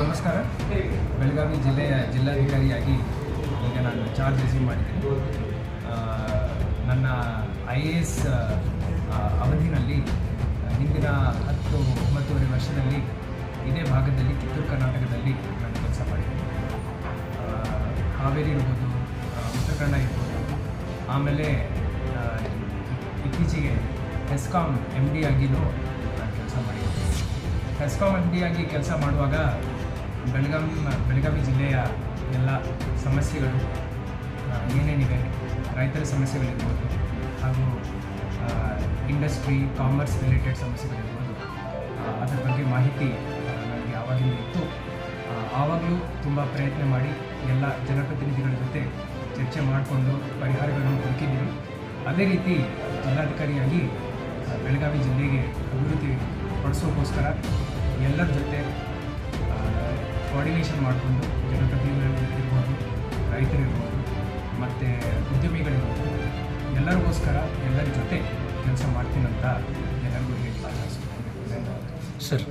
ನಮಸ್ಕಾರ. ಬೆಳಗಾವಿ ಜಿಲ್ಲೆಯ ಜಿಲ್ಲಾಧಿಕಾರಿಯಾಗಿ ಈಗ ನಾನು ಚಾರ್ಜ್ ರಿಸೀವ್ ಮಾಡಿದ್ದೀನಿ. ನನ್ನ ಐ ಎ ಎಸ್ ಅವಧಿನಲ್ಲಿ ಹಿಂದಿನ ಹತ್ತು, ಒಂಬತ್ತೂವರೆ ವರ್ಷದಲ್ಲಿ ಇದೇ ಭಾಗದಲ್ಲಿ ಕಿತ್ತೂರು ಕರ್ನಾಟಕದಲ್ಲಿ ನಾನು ಕೆಲಸ ಮಾಡಿದ್ದೀನಿ. ಕಾವೇರಿ ಇರ್ಬೋದು ಉತ್ತರ ಇರ್ಬೋದು. ಆಮೇಲೆ ಇತ್ತೀಚೆಗೆ ಹೆಸ್ಕಾಮ್ ಎಂ ಡಿ ಆಗಿನೂ ನಾನು ಕೆಲಸ ಮಾಡಿದ್ದೀನಿ. ಹೆಸ್ಕಾಮ್ ಎಂ ಡಿ ಆಗಿ ಕೆಲಸ ಮಾಡುವಾಗ ಬೆಳಗಾವಿ ಬೆಳಗಾವಿ ಜಿಲ್ಲೆಯ ಎಲ್ಲ ಸಮಸ್ಯೆಗಳು ಏನೇನಿವೆ, ರೈತರ ಸಮಸ್ಯೆಗಳಿರ್ಬೋದು, ಹಾಗೂ ಇಂಡಸ್ಟ್ರಿ ಕಾಮರ್ಸ್ ರಿಲೇಟೆಡ್ ಸಮಸ್ಯೆಗಳಿರ್ಬೋದು ಅದರ ಬಗ್ಗೆ ಮಾಹಿತಿ ನನಗೆ ಆವಾಗಿಂದ ಇತ್ತು ಆವಾಗಲೂ ತುಂಬ ಪ್ರಯತ್ನ ಮಾಡಿ ಎಲ್ಲ ಜನಪ್ರತಿನಿಧಿಗಳ ಜೊತೆ ಚರ್ಚೆ ಮಾಡಿಕೊಂಡು ಪರಿಹಾರಗಳನ್ನು ಹುಡುಕಿದ್ದೀವಿ. ಅದೇ ರೀತಿ ಜಿಲ್ಲಾಧಿಕಾರಿಯಾಗಿ ಬೆಳಗಾವಿ ಜಿಲ್ಲೆಗೆ ಅಭಿವೃದ್ಧಿ ಪಡಿಸೋಕ್ಕೋಸ್ಕರ ಎಲ್ಲರ ಜೊತೆ ಕೋಆರ್ಡಿನೇಷನ್ ಮಾಡಿಕೊಂಡು ಜನಪ್ರತಿನಿಧಿಗಳಿರ್ಬೋದು ರೈತರಿರ್ಬೋದು ಮತ್ತು ಉದ್ಯಮಿಗಳಿರ್ಬೋದು ಎಲ್ಲರಿಗೋಸ್ಕರ ಎಲ್ಲರ ಜೊತೆ ಕೆಲಸ ಮಾಡ್ತೀನಂತ ಎಲ್ಲರಿಗೂ ಹೇಳಿ ಸರ್